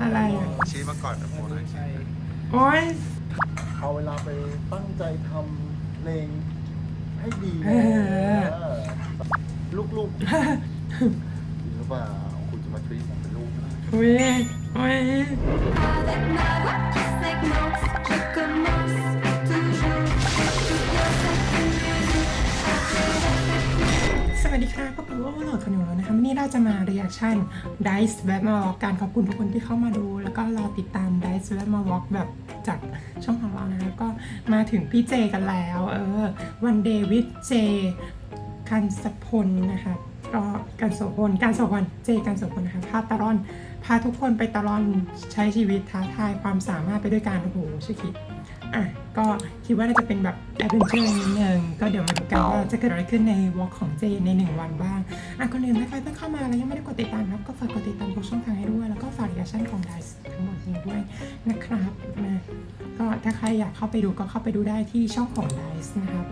อะไรอะชี้มาก่อนนะโมนะชี้โอ๊ยเอาเวลาไปตั้งใจทำเพลงให้ดีเออเออลูกๆจริงหรือเปล่าคุณจะมาทรีตผมเป็นลูกนะ อุ้ยอุ้ย Avec ma voix qui segmente, je commence วัสดีค่ะพวกเราว่าโหลดขนุนแล้วนะคะวันนี้เราจะมา reaction Dice แวะมาวอล์การขอบคุณทุกคนที่เข้ามาดู แล้วก็รอติดตาม Dice แวะมาวอล์กแบบจากช่องของเรานะคะก็มาถึงพี่เจกันแล้วเออวันเดวิดเจกันสพลนะคะก็กันโสพลการโสพลเจกันโสพลนะคะพาตะลอน พาทุกคนไปตะลอนใช้ชีวิตท้าทายความสามารถไปด้วยกันโอ้โหชื่อคิ อะก็คิดว่าน่าจะเป็นแบบแอดเวนเจอร์นิดนึงก็เดี๋ยวมาดูกันว่าจะเกิดอะไรขึ้นในวอล์กของเจในหนึ่งวันบ้าง อะคนอื่นถ้าใครเพิ่งเข้ามาแล้วยังไม่ได้กดติดตามนะครับก็ฝากกดติดตามทุกช่องทางให้ด้วย แล้วก็ฝากรีแอคชั่นของไดส์ทั้งหมดนี้ด้วยนะครับนะก็ถ้าใครอยากเข้าไปดูก็เข้าไปดูได้ที่ช่องของไดส์นะครับ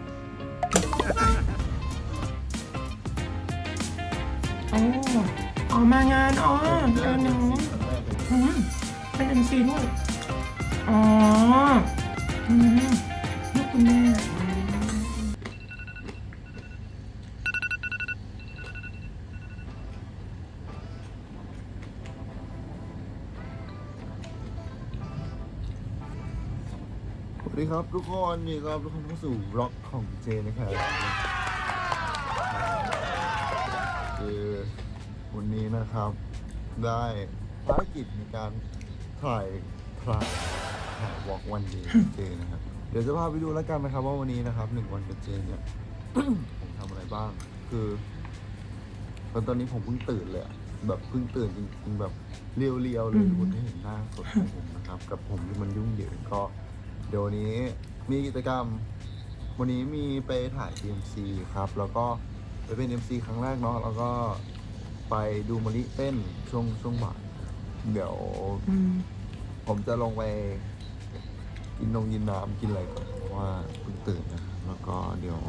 โอ้ออกมางานอ๋อเออน้องอืมเป็น MC ด้วยอ๋อ อืมลูกคุณแม่สวัสดีครับทุกคนนี่ครับทุกคนเข้าสู่ร็อกของเจนะครับคือวันนี้นะครับ ได้ภารกิจในการถ่ายถ่ายถ่าย วอล์กวันเดย์เจนะครับ เดี๋ยวจะพาไปดูแล้วกันนะครับว่าวันนี้นะครับหนึ่งวันกับเจเนี่ย ผมทำอะไรบ้าง คือตอนตอนนี้ผมเพิ่งตื่นเลยอะแบบเพิ่งตื่นจริงๆแบบเรียวๆเลยทุกคนได้เห็นหน้าสดของผมนะครับ กับผมที่มันยุ่งเหยิงก็ เดี๋ยววันนี้มีกิจกรรม วันนี้มีไปถ่าย DMC ครับ แล้วก็ไปเป็น MC ครั้งแรกเนาะแล้วก็ไปดูมะลิเต้นช่วงช่วงบ่ายเดี๋ยว อืม ผมจะลงไป กินนงกินน้ำกินอะไรก่อนเพราะว่าเพิ่งตื่นนะครับแล้วก็เดี๋ยว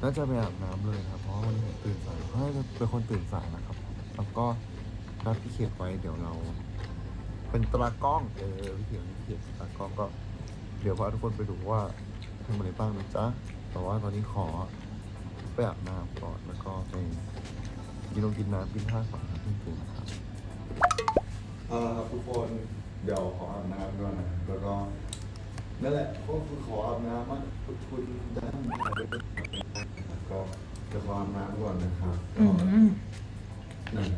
น่าจะไปอาบน้ำเลยครับเพราะว่าวันนี้ผมตื่นสายเพราะว่าเป็นคนตื่นสายนะครับ แล้วก็นัดพี่เขตไว้เดี๋ยวเรา เป็นตากล้องเออพี่เขตพี่เขตตากล้องก็ เดี๋ยวพาทุกคนไปดูว่าทำอะไรบ้างนะจ๊ะแต่ว่าตอนนี้ขอไปอาบน้ำก่อนแล้วก็ไปกินนมกินน้ำกินข้าวก่อนครับเพื่อนๆครับเอาละครับทุกคนเดี๋ยวขออาบน้ำก่อนนะแล้วก็ นั่นแหละก็คือขออาบน้ำมาคุณคุณได้แล้วก็จะขออาบน้ำก่อนนะครับอืมนั่น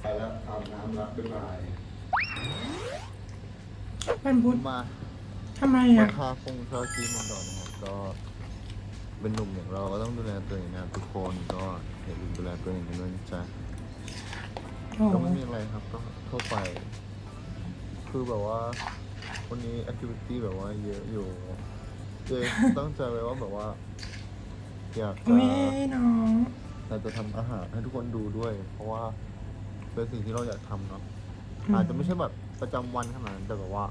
ไปแล้วอาบน้ำแล้วบ๊ายบายวันพุธมาทำไมอะคาคงชาคีมันก่อนนะครับก็ เป็นหนุ่มอย่างเราก็ต้องดูแลตัวเองนะครับทุกคนก็อย่าลืมดูแลตัวเองกันด้วยนะจ๊ะ ก็ไม่มีอะไรครับก็เข้าไป คือแบบว่า วันนี้แอคทิวิตี้แบบว่าเยอะอยู่เจตั้งใจไว้ว่าแบบว่า อยากจะอุ้ยน้องอยากจะทำอาหารให้ทุกคนดูด้วย เพราะว่าเป็นสิ่งที่เราอยากทำเนาะอืมอาจจะไม่ใช่แบบประจำวันขนาดนั้นแต่แบบว่า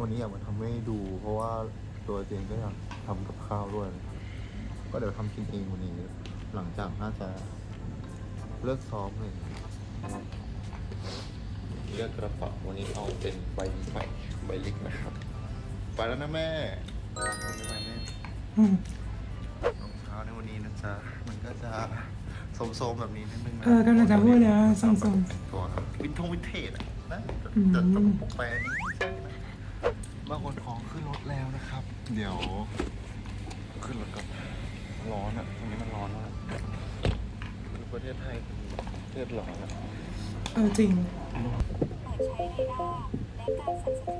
วันนี้อยากมาทำให้ดู เพราะว่าตัวเจงก็อยากทำกับข้าวด้วยนะครับก็เดี๋ยวทำกินเองวันนี้ หลังจากน่าจะเลิกซ้อมเลยเลือกกระเป๋าวันนี้เอาเป็นใบใบ ใบเล็กนะครับ ไปแล้วนะแม่ไปแล้วนะแม่อืมรองเท้าในวันนี้นะจ๊ะ มันก็จะโซมๆแบบนี้นิดนึงนะเออกำลังจะพูดเลยว่าทรงตัวครับวินทงวินเทจอะนะอืมจะจะปกแปลนี้ไม่ใช่นะบางคนของขึ้นรถแล้วนะครับ เดี๋ยว ขึ้นรถก่อนร้อนอะตรงนี้มันร้อนมากประเทศไทยประเทศร้อนอะเออจริงใช้เรดาร์และการสั่นสะเทือน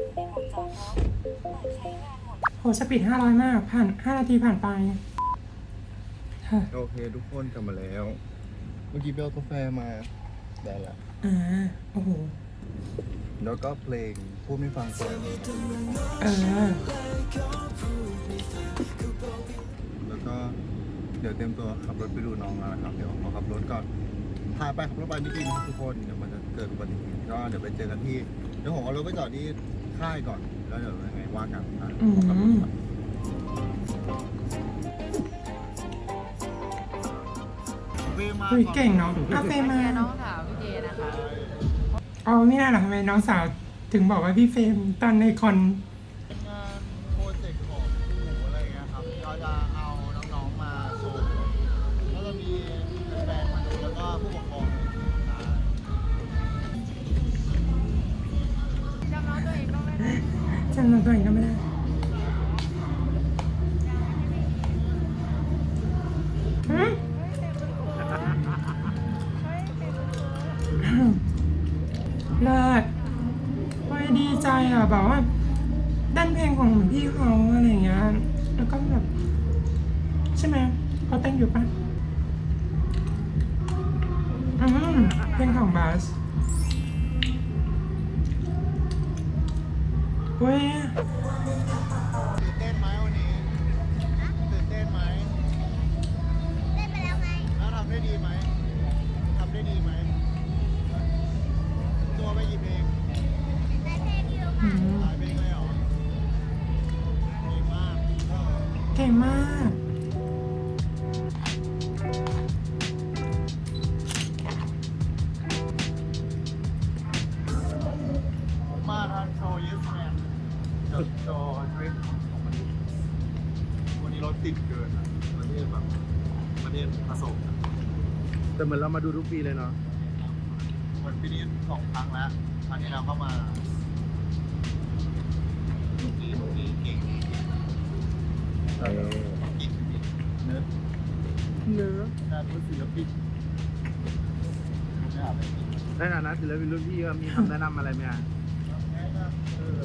ขณะอยู่ในวงจรรบเปิดใช้งานโหมดโหสปีด500มาก ผ่าน5นาทีผ่านไปค่ะโอเค ทุกคนกลับมาแล้ว เมื่อกี้ไปเอากาแฟมาได้ละอ่าโอ้โห แล้วก็เพลงพูดไม่ฟังก่อนเออแล้วก็เดี๋ยวเตรียมตัวขับรถไปดูน้องแล้วนะครับ เดี๋ยวขอขับรถก่อนพาไปขับรถไปนิดนึงนะครับทุกคนเดี๋ยวมันจะเกิดอุบัติเหตุก็เดี๋ยวไปเจอกันที่เดี๋ยวผมเอารถไปจอดที่ ค่ายก่อน แล้วเดี๋ยวยังไงว่ากันนะอืมขอขับรถก่อนเวมาอุ้ยเก่งเนาะอาเฟมาน้องสาวาวพี่เจนะคะ เอาไม่น่าหรอกทำไมน้องสาวถึงบอกว่าพี่เฟรมตอนในคอน มาก มาทางโชว์ Yes Man กับโชว์ทริปของมันวันนี้รถติดเกินอะประเทศแบบประเทศผสมอะแต่เหมือนเรามาดูทุกปีเลยเนาะ ในฐานะศิลปินรุ่นพี่ก็มีคำแนะนำอะไรไหมอะเออ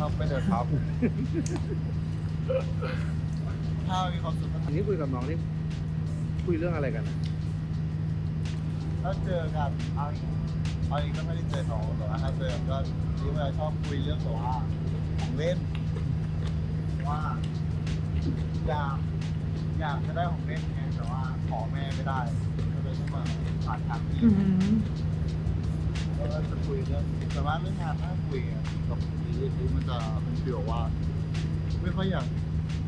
ทำไปเถอะครับ ถ้ามีความสุขก็อันนี้คุยกับน้องนี่คุยเรื่องอะไรกันอะถ้าเจอกันเอาอีกเอาอีกก็ไม่ได้เจอน้องแต่ว่าถ้าเจอก็ที่เวลาชอบคุยเรื่องแบบว่าของเล่น ว่าอยากอยากจะได้ของเล่นไงแต่ว่าขอแม่ไม่ได้ก็เลยต้องมา ผ่านทางที่อืมก็จะคุยเรื่องแต่ว่าเรื่องงานถ้าคุยอะกับคนนี้นี่มันจะเป็นฟีลว่า ไม่ค่อยอยาก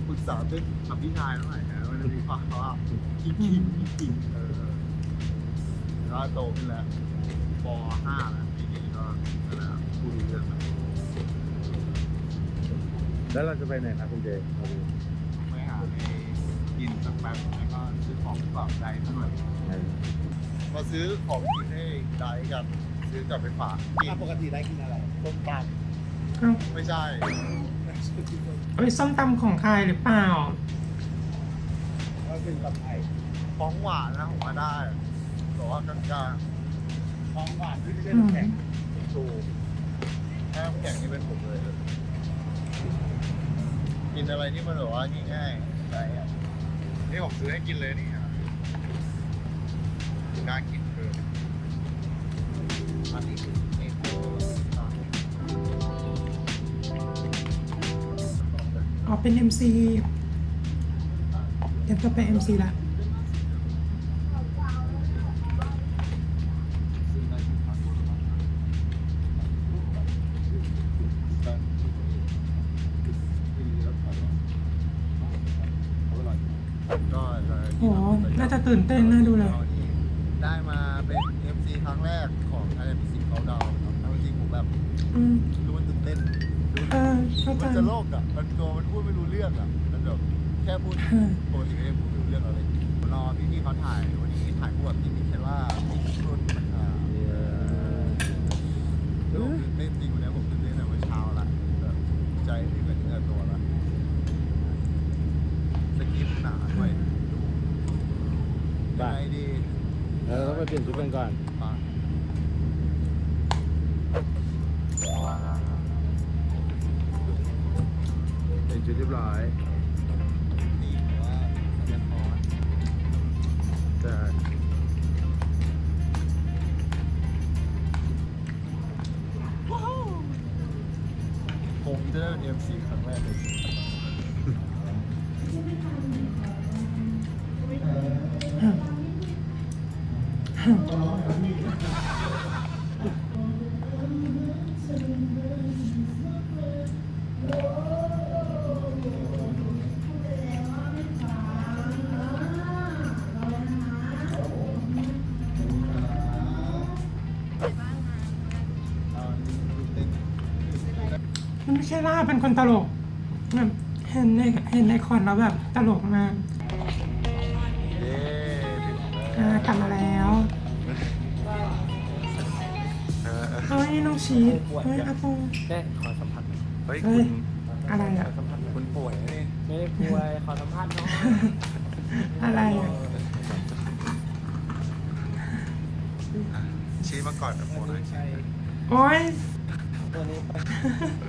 ปรึกษาเรื่องกับพี่ชายเท่าไหร่นะมันจะมีความว่าคิงคิงคิงเออแล้วโตขึ้นแล้วป .5 แล้วปีนี้ก็นั่นแหละพูดรู้เรื่องแล้วแล้วเราจะไปไหนนะคุณเจเราดูไปหาในกินสักแป๊บแล้วก็ซื้อของฝากใจสักหน่อย มาซื้อของกินให้ได้กัน ซื้อกลับไปฝากกินปกติได้กินอะไรต้มตเอ้าำไม่ใช่เอ้ยส้มตำของใครหรือเปล่า ก็เป็นกับไทยของหวานนะผมว่าได้แต่ว่ากลางของหวานที่ไม่ใช่อืมน้ำแข็งๆถูกถ้าน้ำแข็งนี่เป็นผมเลย กินอะไรที่มันแบบว่าง่ายๆอะไรอะนี่ผมซื้อให้กินเลยนี่ครับ น่ากินเกินอันนี้คือเอ็กโคอ๋อเป็น MC เดี๋ยวจะไป MC ละก็จะโหน่าจะตื่นเต้นน่าดูเลย ได้มาเป็น MC ค รั้งแรกของ i m 10เขาดาวครับเอาจริงๆผมแบบอืมดูมันตื่นเต้นดูเออเข้าใจมันจะโลกอะ มันตัวมันพูดไม่รู้เรื่องอะมันแบบแค่พูดเออปกติไม่ได้พูดไม่รู้เรื่องอะไรรอพี่พี่ๆเขาถ่ายวันนี้ถ่ายคู่กับพี่มิเคล่าพี่รุ่นนะครับแล้วผมตื่นเต้นจริงวันนี้ผมตื่นเต้นตั้งแต่เมื่อเช้าละแบบใจที่เหมือนเนื้อตัวละสกิปหนาด้วยยังไงดีแล้วเราต้องไปเปลี่ยนชุดกันก่อน จะได้ ใช่ล่าเป็นคนตลกแบบเห็นในเห็นในคอนแล้วแบบตลกมากเย้ถึงอ่ากลับมาแล้วเออเฮ้ยน้องชีสเฮ้ยอาปงได้ขอสัมผัสหน่อยเฮ้ยเฮ้คุยณอะไรอะคุณป่วยนะนี่ไม่ได้ป่วยขอสัมภาษณ์น้องอะไรอะชี้มาก่อนนะโมหน่อยใช่โอ้ย วันนี้ไป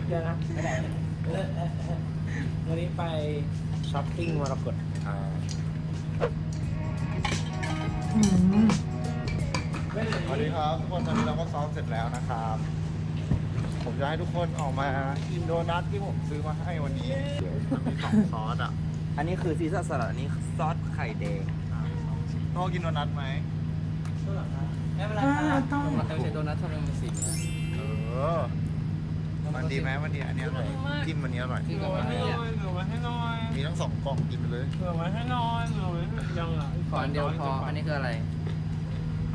เดี๋ยวนะไม่ได้เออเออเออวันนี้ไปช้อปปิ้งมรกตอ่าอืมสวัสดีครับทุกคนตอนนี้เราก็ซ้อมเสร็จแล้วนะครับ ผมจะให้ทุกคนออกมากินโดนัทที่ผมซื้อมาให้วันนี้มันมีสองซอสอะอันนี้คือซีซ่าสลัดอันนี้ซอสไข่แดงโต้กินโดนัทไหมไม่เป็นไรครับต้องมันต้องใช้โดนัททำไมมันสีเออ มันดีไหมมันดีอันนี้อร่อยจิ้มอันนี้อร่อยกินกับอะไรอะเหลือไว้ให้น้อยมีทั้งสองกล่องกินไปเลยเหลือไว้ให้น้อยเหลือไว้ยังอะขออันเดียวพอ อันนี้คืออะไร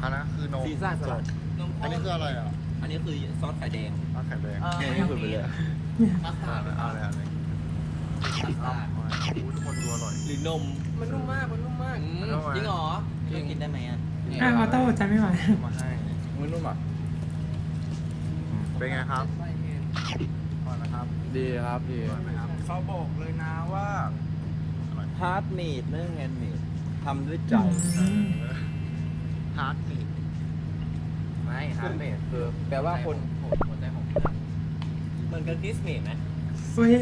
อันนั้นคือนมซีซ่าสลัด อันนี้คืออะไรอะอันนี้คือซอสไข่แดงน้ำแข็งแดงเนี่ยนี่คือไปเลยมัสตาเอาร์ดเลยเอาเลยเอาเลยอู้ทุกคนดูอร่อย หรือนมมันนุ่มมาก มันนุ่มมากมันนุ่มมากจริงเหรอพี่กินได้ไหมอะอะออโต้จะไม่ไหวมาให้มันนุ่มอะเป็นไงครับอร่อยนะครับ ดีครับดีอร่อยไหมครับเขาบอกเลยนะว่าฮาร์ดเมดไม่แฮนด์เมดทำด้วยใจอืมฮาร์ดมีดไม่ฮาร์ดเมดคือแปลว่าคนคนใจของเพื่อนเหมือนกับคริสเมดไหมเฮ้ย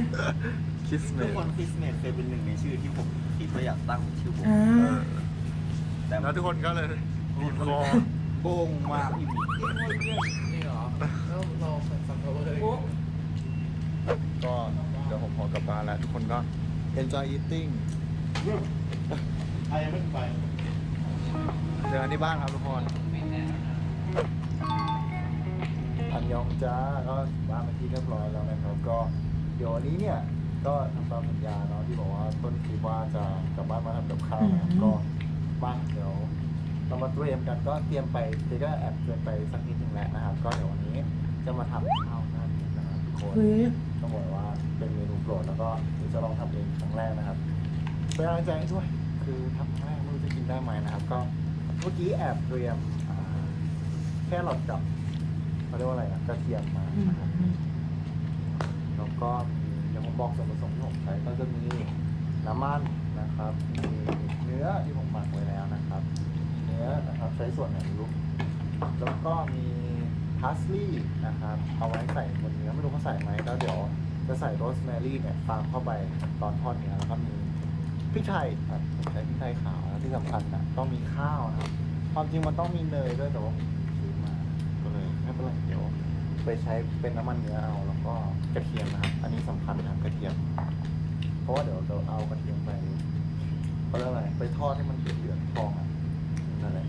คิสเมทุกดคนคริสเมดเคยเป็นหนึ่งในชื่อที่ผมคิดว่าอยากตั้งเป็นชื่อผมอ่าแต่แล้วทุกคนก็เลยบีบคอโป้งมากพี่บิ๊กนี่เหรอแล้วเราสัมภาระเลย ก็เดี๋ยวผมขอกลับบ้านแล้ว ทุกคนก็ enjoy eating ไอ้ยังไม่ไปเจอกันที่บ้านครับทุกคนอันยองจ้าก็บ้านเป็นที่เรียบร้อยแล้วนะครับ ก็เดี๋ยววันนี้เนี่ยก็ทำตามสัญญาเนาะที่บอกว่าต้นคลิปว่าจะกลับบ้านมาทำกับข้าวนะครับก็บ้านเดี๋ยวเรามาเตรียมกันก็เตรียมไปเจ๊ก็แอบเตรียมไปสักนิดนึงแล้วนะครับ ก็เดี๋ยววันนี้จะมาทำข้าวหน้านี้นะ ครับทุกคนเฮ้ย ต้องบอกว่าเป็นเมนูโปรดแล้วก็เดี๋ยวจะลองทำเองครั้งแรกนะครับเป็นกำลังใจให้ด้วย คือทำครั้งแรกไม่รู้จะกินได้ไหมนะครับ ก็เมื่อกี้แอบเตรียมอ่าแค่หลอดกับเขาเรียกว่าอะไรนะกระเทียมมาอืมนะครับแล้วก็มีเดี๋ยวผมบอกส่วนผสมที่ผมใช้ก็จะมีน้ำมันนะครับมีเนื้อที่ผมหมักไว้แล้วนะครับ เนื้อนะครับใช้ส่วนไหนไม่รู้แล้วก็มี พาสลีย์นะครับ เอาไว้ใส่บนเนื้อไม่รู้เขาใส่ไหมแล้วเดี๋ยวจะใส่โรสแมรี่เนี่ยตามเข้าไปตอนทอดเนื้อแล้วก็มีพริกไทยครับผมใช้พริกไทยขาวแล้วที่สำคัญนะต้องมีข้าวนะครับความจริงมันต้องมีเนยด้วยแต่ว่าผมซื้อมาก็เลยไม่เป็นไรเดี๋ยวไปใช้เป็นน้ำมันเนื้อเอาแล้วก็กระเทียมนะครับ อันนี้สำคัญนะครับกระเทียม เพราะว่าเดี๋ยวเราเอากระเทียมไปเขาเรียกอะไรไปทอดให้มันเดือดๆทองอะนั่นแหละ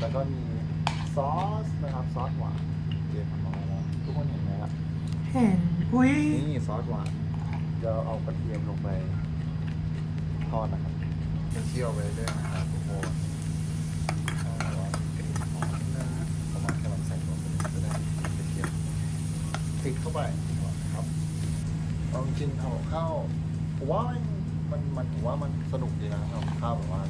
แล้วก็มีซอสนะครับซอสหวาน เจ๊ทำมาแล้วทุกคนเห็นไหมครับเห็นอุ้ยนี่ซอสหวานจะเอากระเทียมลงไปทอดนะครับเคี่ยวไปเรื่อยๆนะครับทุกคนเอาไว้กระเทียมหอมนะประมาณกำลังใส่ลงไปจะได้กระเทียมติดเข้าไปนะครับลองกินทำกับข้าวผมว่ามันมันผมว่ามันสนุกดีนะทำกับข้าวแบบว่า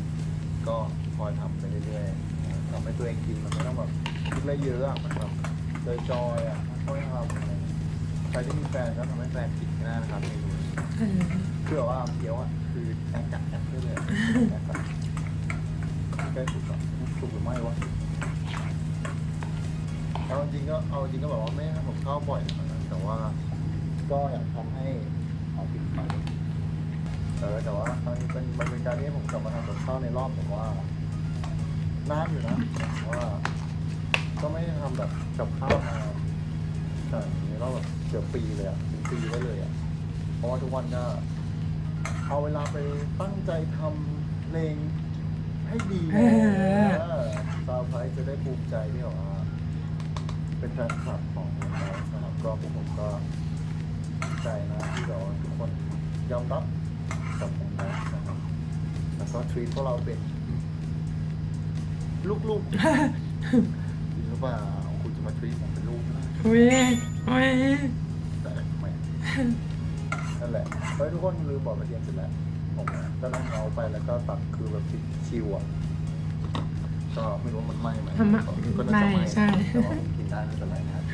ก็คอยทำไปเรื่อยๆนะทำให้ตัวเองกินมันไม่ต้องแบบคิดอะไรเยอะอะมันแบบ จอยๆอะค่อยทำอะไรใครที่มีแฟนก็ทำให้แฟนกินก็ได้นะครับเมนูนี้เออคือว่าเคี้ยวอะคือแกงกัดกัดได้เลยอะแกงกัดใกล้สุกก่อสุกหรือไม่วะเอาจริงก็เอาจริงก็แบบว่าไม่ทำกับข้าบ่อยนาดนั้นแต่ว่า ก็อยากทำให้เอาปิดไปเออแต่ว่าครั้งนี้เป็นมันเป็นการที่ผมกลับมาทำกับข้าวในรอบแบบว่านาอยู่นะเพราะว่า ก็ไม่ได้ทำแบบกับข้าวมาแต่ในรอบแบบเกือบปีเลยอะเป็นปีได้เลยอะเพราะว่าทุกวันก็เอาเวลาไปตั้งใจทำเพลงให้ดีเออซาวไพรส์จะได้ภูมิใจที่แบบว่าเป็นแฟนคลับของเรานะครับก็พวกผมก็ดีใจนะที่แบบว่าทุกคนยอมรับกับผมนะนะครับแล้วก็ทวีตพวกเราเป็น ลูกๆจ รือเปล่าคุณจะมาทวีตผมเป็นลูกนะอุ้ยอุ้ยแต่ไมนั่นแหละเฮ้ยทุกคนลืมบอกกระเทียมเสร็จแล้วผมก็นั่งเอาไปแล้วก็ตัดคือแบบติดชิวอะก็ไม่รู้ว่ามันไหม้ไหมไมก็น่าจะไหม้ใช่แต่ว่าผมกินได้ไม่เป็นไรนะครับ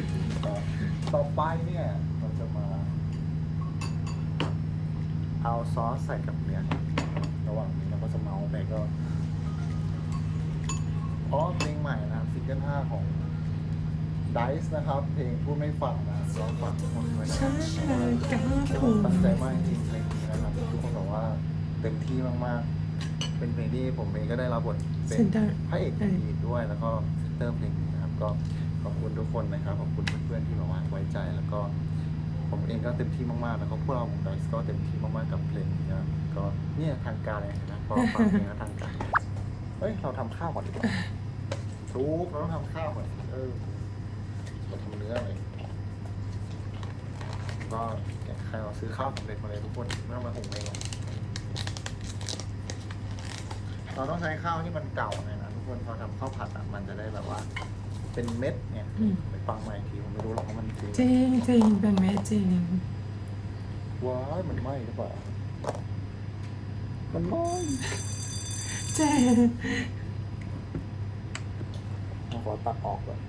ต่อไปเนี่ยเราจะมา เอาซอสใส่กับเนื้อระหว่างนี้เราก็จะเมาไปก็ อ๋อเพลงใหม่นะครับซิงเกิลห้าของ Dice นะครับ เพลงพูดไม่ฟังนะครับร้องฟังทุกคนด้วยนะคใช่รับกับถูกตั้งใจมากจริงๆเพลงนี้นะครับทุกคนบอกว่าเต็มที่มากๆ เป็นเพลงที่ผมเองก็ได้รับบทเป็นเซนเตอร์พระเอกดีด้วยแล้วก็เซนเตอร์เพลงนี้นะครับ ก็ขอบคุณทุกคนนะครับขอบคุณเพื่อนๆที่มาไว้ใจแล้วก็ ผมเองก็เต็มที่มากๆแล้วก็พวกเราวงไดส์ก็เต็มที่มากๆกับเพลงนี้นะครับก็เนี่ยทางการเลยนะพอฟังเพลงแล้วทางการเฮ้ยเราทำข้าวก่อนดีกว่า ทุกเราต้องทำข้าวก่อนสิเออเราทำเนื้อเลยก็แกะใครเราซื้อข้าวสำเร็จมาเลยทุกคนไม่ต้องมาหุงเองหรอกเราต้องใช้ข้าวที่มันเก่าหน่อยนะทุกคนพอทำข้าวผัดอะมันจะได้แบบว่า เป็นเม็ดเนี่ยอืม ไปฟังใหม่อีกทีผมไม่รู้หรอกว่ามันจริงจริงจริงเป็นแม่จริงว้ายมันไหม้หรือเปล่ามันไหม้ เจ๊ผม ขอตัดออกก่อน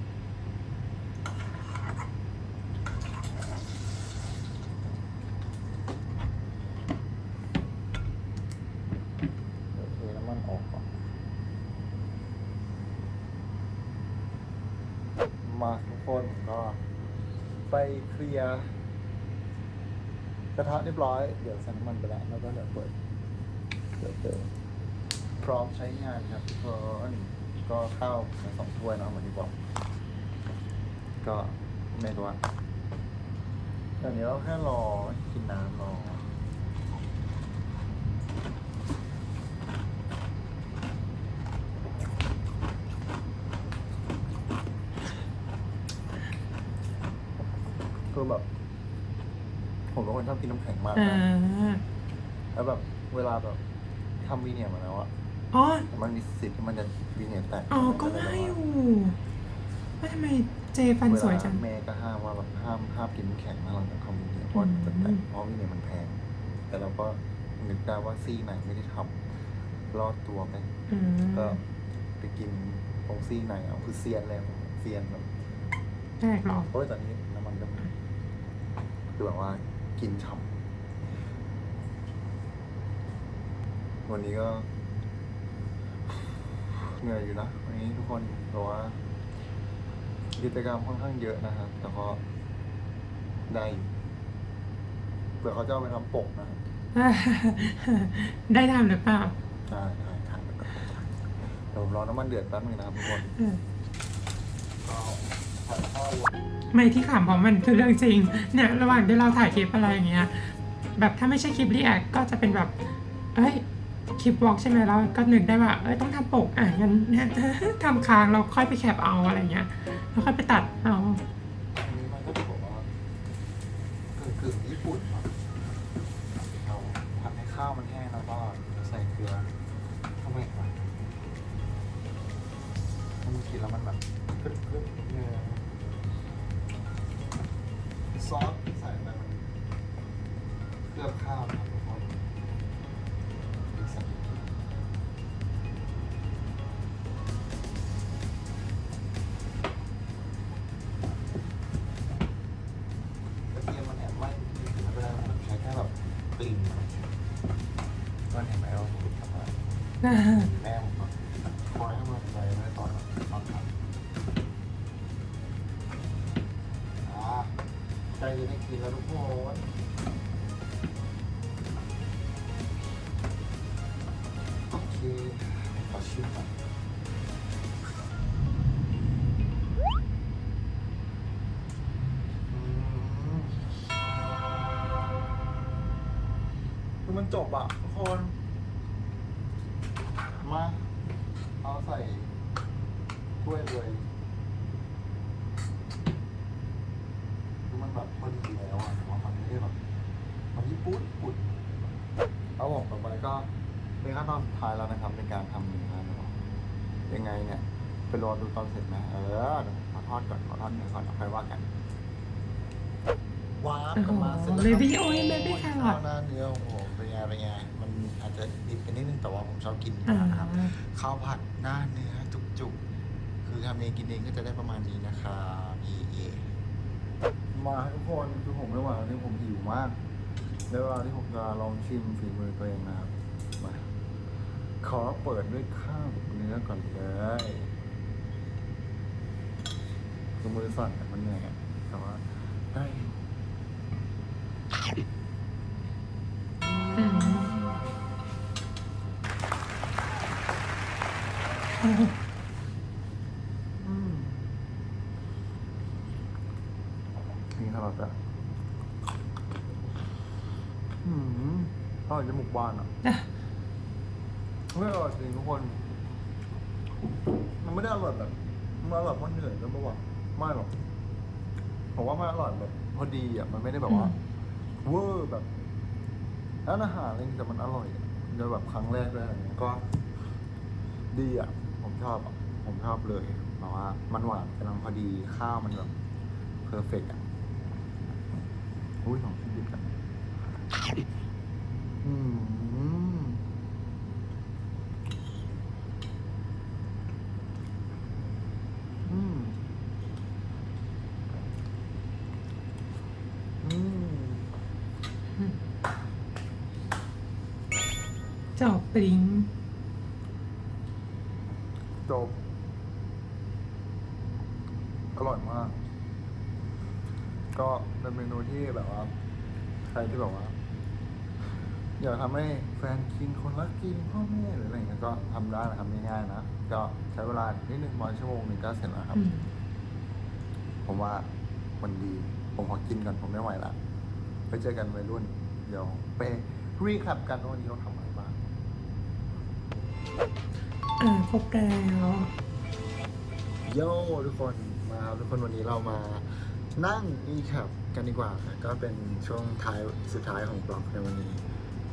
เดี๋ยวน้ำมันออกก่อนมาทุกคนก็ไปเคลียร์กระทะเรียบร้อย เดี๋ยวใส่น้ำมันไปแล้วแล้วก็เดี๋ยวเปิดเดี๋ยวเปิดพร้อมใช้งานครับทุกคน ก็ข้าวมาสองถ้วยเนาะเหมือนที่บอก ก็ไม่รู้ว่าเดี๋ยวนี้เราแค่รอกินน้ำรอคือแบบผมเป็นคนชอบกินน้ำแข็งมากอ่านะแล้วแบบเวลาแบบทำวีเนียร์มาแล้วอะ อ๋อ มันมีสิทธิ์ที่มันจะวีเนียร์แตกอ๋อ ก็ว่าอยู่ว่าทำไมเจฟันสวยจังเาแม่ก็ห้ามว่าแบบห้ามห้ามกินน้ำแข็งนะหลังจากทำวีเนียร์เพราะมันจะแตกเพราะวีเนียร์มันแพง แต่เราก็นึกได้ว่าซี่ไหนไม่ได้ทำรอดตัวไปอืมก็ไปกินตรงซี่ไหนเอาคือเซียนเลยผมเซียนแบบ แปลกหรอโอ้ยตอนนี้น้ำมันก็มีคือแบบว่ากินฉ่ำวันนี้ก็ เหนื่อยอยู่นะวันนี้ทุกคนเพราะว่ากิจกรรมค่อนข้างเยอะนะครับ แต่ก็ได้อยู่เผื่อเขาจะเอาไปทำปกนะครับได้ทำหรือเปล่าใช่ใช่ทำไปก่อนเดี๋ยวผมรอน้ำมันเดือดแป๊บนึงนะครับทุกคนเออก็ถ่ายข้าววนไม่ที่ขำเพราะมันคือเรื่องจริง เนี่ยระหว่างที่เราถ่ายคลิปอะไรอย่างเงี้ย แบบถ้าไม่ใช่คลิปรีแอคก็จะเป็นแบบ เอ้ย คลิปวอล์กใช่ไหมแล้วก็นึกได้ว่าเอ้ยต้องทำปกอะงั้นทำค้างเราค่อยไปแคปเอาอะไรเงี้ยแล้วค่อยไปตัดเอาอันนี้มันก็จะบอกว่ากึ่งกึ่งญี่ปุ่นเนาเราผัดให้ข้าวมันแห้งแล้วก็ใส่เกลือเข้าไปก่อนมันกินแล้วมันแบบกรึบกรึบเนื้อซอส แม่ผมก็คอยให้กำลังใจไว้ตอนตอนทำอ่าใจจะได้กินแล้วทุกคนโอเคขอชิมก่อนคือมันจบอะ มา เอาใส่ถ้วยเลยคือมันแบบพอดีแล้วอะแต่ว่ามันไม่ได้แบบมันญี่ปุ่นญี่ปุ่นเอาผมต่อไปก็เป็นขั้นตอนสุดท้ายแล้วนะครับในการทำเนื้อนะครับยังไงเนี่ยไปรอดูตอนเสร็จนะเออเดี๋ยวขอทอดก่อนขอทอดเนื้อก่อนแล้วค่อยว่ากันว้าบโอ้โหกลับมาเสร็จแล้วเบบี้โอ้ยเบบี้แครอทข้าวหน้าเนื้อของผมเป็นไงเป็นไงมันอา จจะดิบไปนิดนึงแต่ว่าผมชอบกินอ่านะครับ ข้าวผัดหน้าเนื้อจุกๆ คือทำเองกินเองก็จะได้ประมาณนี้นะครับเอเอมาทุกคนคือผมไม่ไหวแล้วนี่ผมหิวมากในเวลาที่ผมจะลองชิมฝีมือตัวเองนะครับมาขอเปิดด้วยข้าวเนื้อก่อนเลยคือมือสั่นอะมันเหนื่อยอะแต่ว่าได้ นขนาดแบบอืมอร่อยจมูกบานอะอะไม่อร่อยจริงทุกคน มันไม่ได้อร่อยแบบมันอร่อยเพราะเหนื่อยแล้วไม่ว่าไม่หรอกผมว่ามันอร่อยแบบพอดีอะ มันไม่ได้แบบว่าเวอร์แบบร้านอาหารอะไรแต่มันอร่อยอะโดยแบบครั้งแรกเลยอะไรอย่างเงี้ยก็ ดีอะ ชอบอะผมชอบเลยแบบว่า มันหวานกำลังพอดีข้าวมันแบบเพอร์เฟกอะอุ้ยของชิ้นดิบกันอืมอืมอืมจอบปริง จบ อร่อยมาก ก็เป็นเมนูที่แบบว่า ใครที่แบบว่า อยากทำให้แฟนกินคนรักกินพ่อแม่หรืออะไรอย่างเงี้ยก็ทำได้นะครับง่ายๆนะก็ใช้เวลานิดนึงประมาณชั่วโมงหนึ่งก็เสร็จแล้วครับ อืมผมว่ามันดี ผมขอกินกันผมไม่ไหวละไปเจอกันวัยรุ่น เดี๋ยวไปรีแคปกันว่าวันนี้เราทำอะไรบ้าง อ่าครบแล้วโย่ทุกคนมาครับทุกคนวันนี้เรามานั่งรีแคปกันดีกว่าครับก็เป็นช่วงท้ายสุดท้ายของบล็อกในวันนี้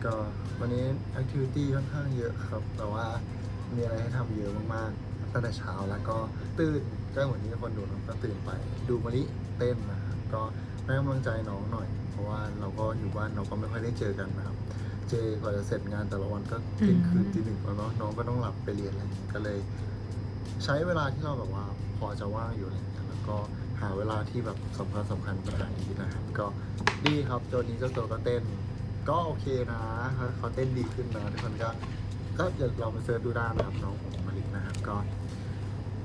ก็วันนี้แอคทิวิตี้ค่อนข้างเยอะครับ แต่ว่ามีอะไรให้ทำเยอะมากๆตั้งแต่เช้าแล้วก็ตื่นก็เหมือนที่ทุกคนดูเนอะก็ตื่นไป ดูมาริเต้นนะครับก็ให้กำลังใจน้องหน่อย เพราะว่าเราก็อยู่บ้านเราก็ไม่ค่อยได้เจอกันนะครับ เจกว่าจะเสร็จงานแต่ละวันก็เที่ยงคืนตีหนึ่งแล้วเนาะน้องก็ต้องหลับไปเรียนอะไรอย่างเงี้ยก็เลย ใช้เวลาที่เราแบบว่าพอจะว่างอยู่อะไรอย่างเงี้ยแล้วก็หาเวลาที่แบบสำคัญสำคัญขนาดนี้นะครับก็ดีครับโจนี้เจ้าตัวก็เต้น ก็โอเคนะเขาเต้นดีขึ้นนะทุกคนก็ก็อย่าลองไปเสิร์ชดูได้นะครับน้องของมาริกนะครับก็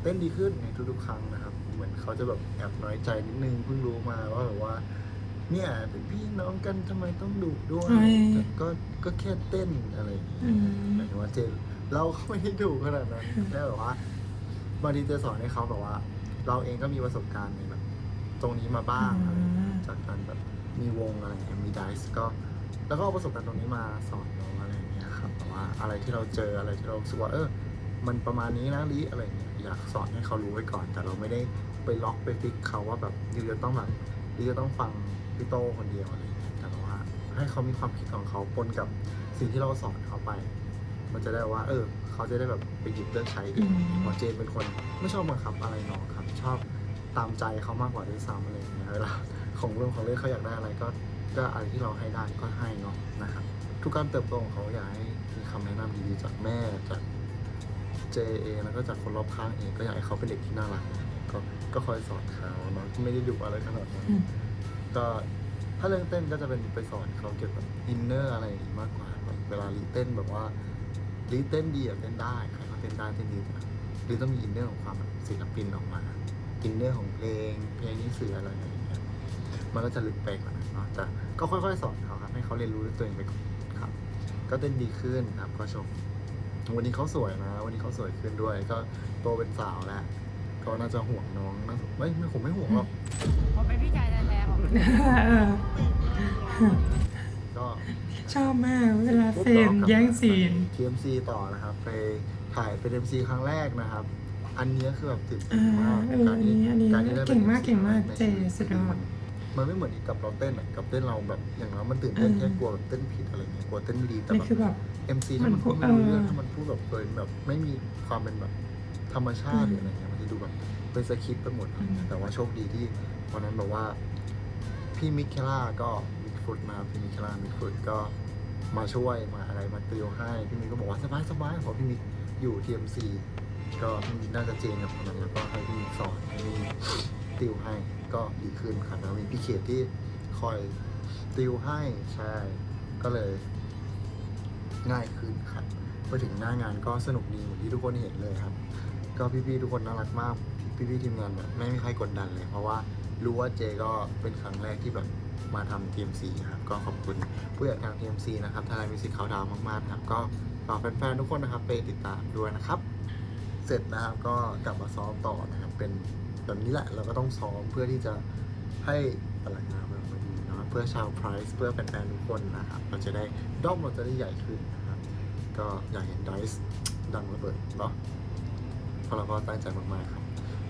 เต้นดีขึ้นในทุกๆครั้งนะครับ เหมือนเขาจะแบบแอบน้อยใจนิดนึงเพิ่งรู้มาว่าแบบว่า เนี่ยเป็นพี่น้องกันทำไมต้องดุด้วยเฮ้ยแต่ก็ก็แค่เต้นอะไรอย่างงี้อืมหมายถึงว่าเจนเราก็ไม่ได้ดุขนาดนั้นแค่แบบว่าบางทีจะสอนให้เขาแบบว่า เราเองก็มีประสบการณ์ในแบบ ตรงนี้มาบ้างอะไรอย่างเงี้ยจากการแบบมีวงอะไรอย่างเงี้ยมีไดส์ก็ แล้วก็เอาประสบการณ์ตรงนี้มาสอนน้องอะไรอย่างเงี้ยครับแต่ว่าอะไรที่เราเจออะไรที่เราสึกว่าเออ มันประมาณนี้นะลิอะไรอย่างเงี้ยอยากสอนให้เขารู้ไว้ก่อน แต่เราไม่ได้ไปล็อกไปฟิกเขาว่าแบบยูจะต้องแบบยูจะต้องฟังพี่โตคนเดียวอะไรอย่างเงี้ยแต่ว่าให้เขามีความคิดของเขาปนกับสิ่งที่เราสอนเขาไป มันจะได้ว่า เออ เขาจะได้แบบไปหยิบเลือกใช้เองหมอเจนเป็นคนไม่ชอบบังคับอะไรน้องครับ ชอบตามใจเขามากกว่าด้วยซ้ำอะไรอย่างเงี้ยเวลาของเรื่องของเล่นเขาอยากได้อะไรก็ ก็อะไรที่เราให้ได้ก็ให้เนาะนะครับ ทุกการเติบโตของเขาอยากให้มีคำแนะนำดีๆจากแม่จากเจเองแล้วก็จากคนรอบข้างเองก็อยากให้เขาเป็นเด็กที่น่ารักก็ก็คอยสอนเขาเนาะไม่ได้ดุอะไรขนาดนั้นอืมก็ถ้าเรื่องเต้นก็จะเป็นไปสอนเขาเกี่ยวกับอินเนอร์อะไรอย่างงี้มากกว่าแบบเวลาลีเต้นแบบว่าลีเต้นดีอะเต้นได้ใครก็เต้นได้เต้นดีแต่ลีต้องมีอินเนอร์ของความแบบศิลปินออกมาอินเนอร์ของเพลงเพลงนี้สื่ออะไรอะไรอย่างเงี้ยมันก็จะลึกไปกว่านั้นเนาะแต่ ก็ค่อยๆสอนเขาครับ ให้เขาเรียนรู้ด้วยตัวเองไปก่อนครับ ก็เต้นดีขึ้นครับก็ชม วันนี้เขาสวยนะ วันนี้เขาสวยขึ้นด้วย ก็โตเป็นสาวแล้วก็น่าจะห่วงน้องน่าไม่ไม่ผมไม่ห่วงหรอกผมเป็นพี่ชายแท้ๆของเออก็ชอบมากเวลาเฟรมแย่งซีน TMC ต่อนะครับ ไปถ่ายเป็น MC ครั้งแรกนะครับ อันเนี้ยคือแบบตื่นเต้อ่านมากเอออันนี้อันนี้การที่ได้ป็นเก่งมาก MC เก่งมากในเจสุดยอด มันไม่เหมือนกับเราเต้นอะกับเต้นเราแบบอย่างเรา มันตื่นเต้นเออแค่กลัวแบบเต้นผิดอะไรเงี้ยกลัวเต้นไม่ดีแต่นี่แบบคือแบบ MC ถ้ามันพูดมันไม่รู้เรื่องเออถ้ามันพูดแบบเกินแบบไม่มีความเป็นแบบธรรมชาติหรืออะไรเงี้ยมันจะดูแบบเป็นสคริปต์ไปหมดอะไรเงี้ยแต่ว่าโชคดีที่วันนั้นแบบว่าพพี่มิเคล่าก็มิกฟุตนะครับพี่มิเคล่ามิกฟุตก็มาช่วยมาอะไรมาติวให้พี่มิกก็บอกว่าสบายสบายเพราะพี่มิกอยู่ TMC ก็พี่มิกน่าจะเจนกับคนนั้นแล้วก็ให้พี่มิกสอนให้พี่มิกติวให้ ก็ดีขึ้นครับแล้วมีพี่เขตที่คอยติวให้ใช่ก็เลย ง่ายขึ้นครับไปถึงหน้างานก็สนุกดีเหมือนที่ทุกคนเห็นเลยครับ ก็พี่ๆทุกคนน่ารักมาก พี่ๆทีมงานแบบไม่มีใครกดดันเลย เพราะว่ารู้ว่าเจก็เป็นครั้งแรกที่แบบมาทำ TMC ครับก็ขอบคุณผู้จัดการ TMC นะครับทนายมิสิกเขาดาวมากๆครับก็ฝากแฟนๆทุกคนนะครับไปติดตามด้วยนะครับ เสร็จนะครับก็กลับมาซ้อมต่อนะครับเป็น แบบนี้แหละเราก็ต้องซ้อมเพื่อที่จะให้พลังงานมันออกมาดีนะเพื่อชาวไพรส์เพื่อแฟนๆทุกคนนะครับเราจะได้ด้อมเราจะได้ใหญ่ขึ้นนะครับก็อยากเห็นไดส์ดังระเบิดเนาะเพราะเราก็ตั้งใจมากๆครับ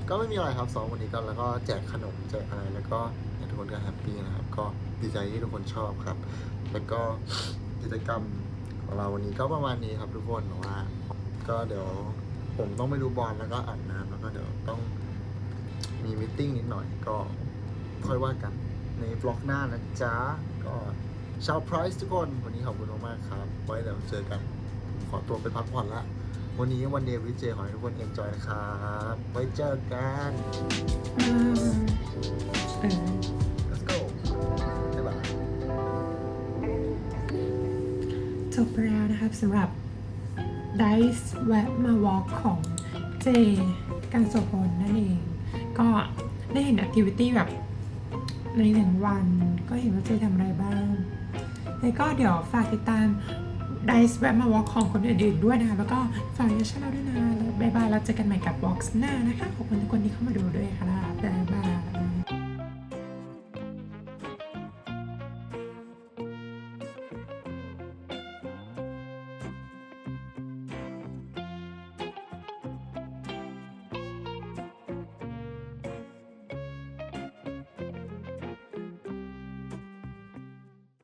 ก็ไม่มีอะไรครับซ้อมวันนี้ก็แล้วก็แจกขนมแจกอะไรแล้วก็ทุกคนก็แฮปปี้นะครับก็ดีใจที่ทุกคนชอบครับ แล้วก็กิจกรรมของเราวันนี้ก็ประมาณนี้ครับทุกคนว่า ก็เดี๋ยวผมต้องไปดูบอลแล้วก็อาบน้ำแล้วก็เดี๋ยวต้อง มีมิทติ้งนิดหน่อยก็ค่อยว่ากันในบล็อกหน้านะจ๊ะก็ชาวไพรส์ทุกคน วันนี้ขอบคุณมากๆครับ ไว้เดี๋ยวเจอกัน ขอตัวไปพักผ่อนละ วันนี้วันเดย์วิดเจขอให้ทุกคนเอ็นจอยนะครับ ไว้เจอกัน let's go บ๊ายบาย จบแล้วนะครับสำหรับ Dice แวะมาวอล์กของเจการโสพลนั่นเอง ก็ได้เห็นแอคทิวิตี้แบบในหนึ่งวันก็เห็นว่าเจทำอะไรบ้าง แล้วก็เดี๋ยวฝากติดตาม Dice แวะมาวอล์กของคนอื่นๆด้วยนะคะ แล้วก็ฝากยัชเราด้วยนะแล้วบ๊ายบายเราเจอกันใหม่กับวอล์กหน้านะคะ ขอบคุณทุกคน